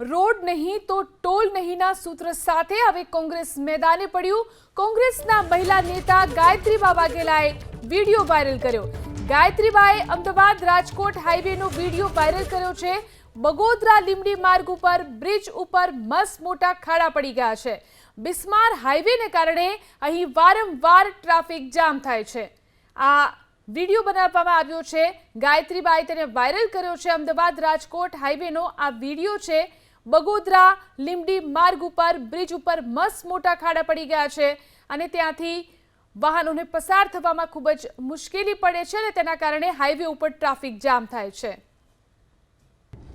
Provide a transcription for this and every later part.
Road નહીં તો toll નહીંના સૂત્ર સાથે હવે કોંગ્રેસ મેદાને પડ્યું. કોંગ્રેસના મહિલા નેતા ગાયત્રીબા વાઘેલાએ વીડિયો વાયરલ કર્યો. ગાયત્રીબાએ અમદાવાદ રાજકોટ હાઈવેનો વીડિયો વાયરલ કર્યો છે. બગોદરા લીમડી માર્ગ ઉપર, બ્રિજ ઉપર મસ્ત મોટા ખાડા પડી ગયા છે. બિસ્માર હાઈવેને કારણે અહીં વારંવાર ટ્રાફિક જામ થાય છે. આ વીડિયો બનાવવામાં આવ્યો છે. ગાયત્રીબાઈ તેને વાયરલ કર્યો છે. અમદાવાદ રાજકોટ હાઈવેનો આ વીડિયો છે. બગોદરા લીમડી માર્ગ ઉપર, બ્રિજ ઉપર મસ્ત મોટા ખાડા પડી ગયા છે અને ત્યાંથી વાહનોને પસાર થવામાં ખૂબ જ મુશ્કેલી પડે છે અને તેના કારણે હાઈવે ઉપર ટ્રાફિક જામ થાય છે.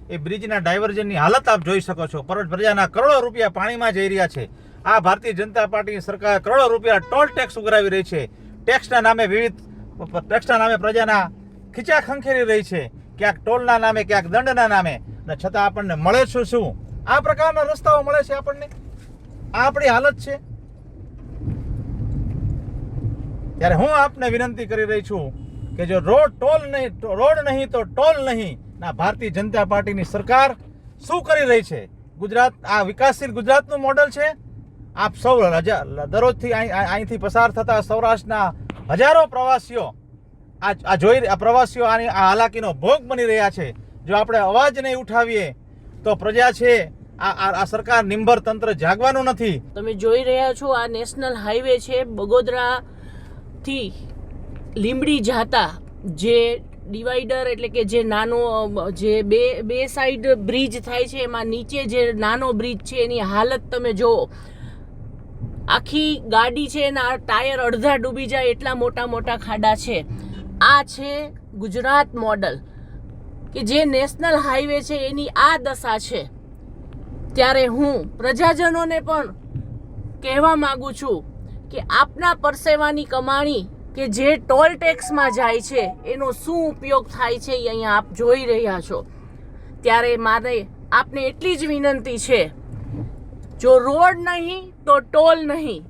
એ બ્રિજના ડાયવર્ઝનની હાલત આપ જોઈ શકો છો. પર પ્રજાના કરોડો રૂપિયા પાણીમાં જઈ રહ્યા છે. આ ભારતીય જનતા પાર્ટીની સરકાર કરોડો રૂપિયા ટોલ ટેક્સ ઉઘરાવી રહી છે. ટેક્સના નામે વિવિધ, ટેક્સના નામે પ્રજાના ખીચા ખંખેરી રહી છે. ક્યાંક ટોલના નામે, ક્યાંક દંડના નામે. અને છતાં આપણને મળે છે શું? આ પ્રકારના રસ્તાઓ મળે છે આપણને? આ આપણી હાલત છે? ત્યારે હું આપને વિનંતી કરી રહી છું કે જો રોડ ટોલ નહીં, રોડ નહીં તો ટોલ નહીં, ના ભારતીય જનતા પાર્ટીની સરકાર શું કરી રહી છે? ગુજરાત, આ વિકાસશીલ ગુજરાતનું મોડલ છે? આપ સૌ રજા, દરરોજથી અહીં- અહીં- અહીંથી પસાર થતા સૌરાષ્ટ્રના હજારો પ્રવાસીઓ આ જોઈ પ્રવાસીઓ આની, આ હાલાકીનો ભોગ બની રહ્યા છે. જો આપણે અવાજ નહીં ઉઠાવીએ, તો પ્રજા છે, આ આ સરકાર નિંભર તંત્ર જાગવાનું નથી. તમે જોઈ રહ્યા છો, આ નેશનલ હાઈવે છે બગોદરા થી લીંબડી જાતા જે ડિવાઈડર એટલે કે જે નાનો, જે બે બે સાઈડ બ્રિજ થાય છે, એમાં નીચે જે નાનો બ્રિજ છે, એની હાલત તમે જુઓ. આખી ગાડી છે, એના ટાયર અડધા ડૂબી જાય, એટલા મોટા મોટા ખાડા છે. આ છે ગુજરાત મોડલ. કે જે નેશનલ હાઈવે છે એની આ દશા છે. ત્યારે હું પ્રજાજનોને પણ કહેવા માગું છું કે આપના પરસેવાની કમાણી કે જે ટોલ ટેક્સમાં જાય છે એનો શું ઉપયોગ થાય છે એ અહીંયા આપ જોઈ રહ્યા છો. ત્યારે મારે આપને એટલી જ વિનંતી છે, જો રોડ નહીં તો ટોલ નહીં.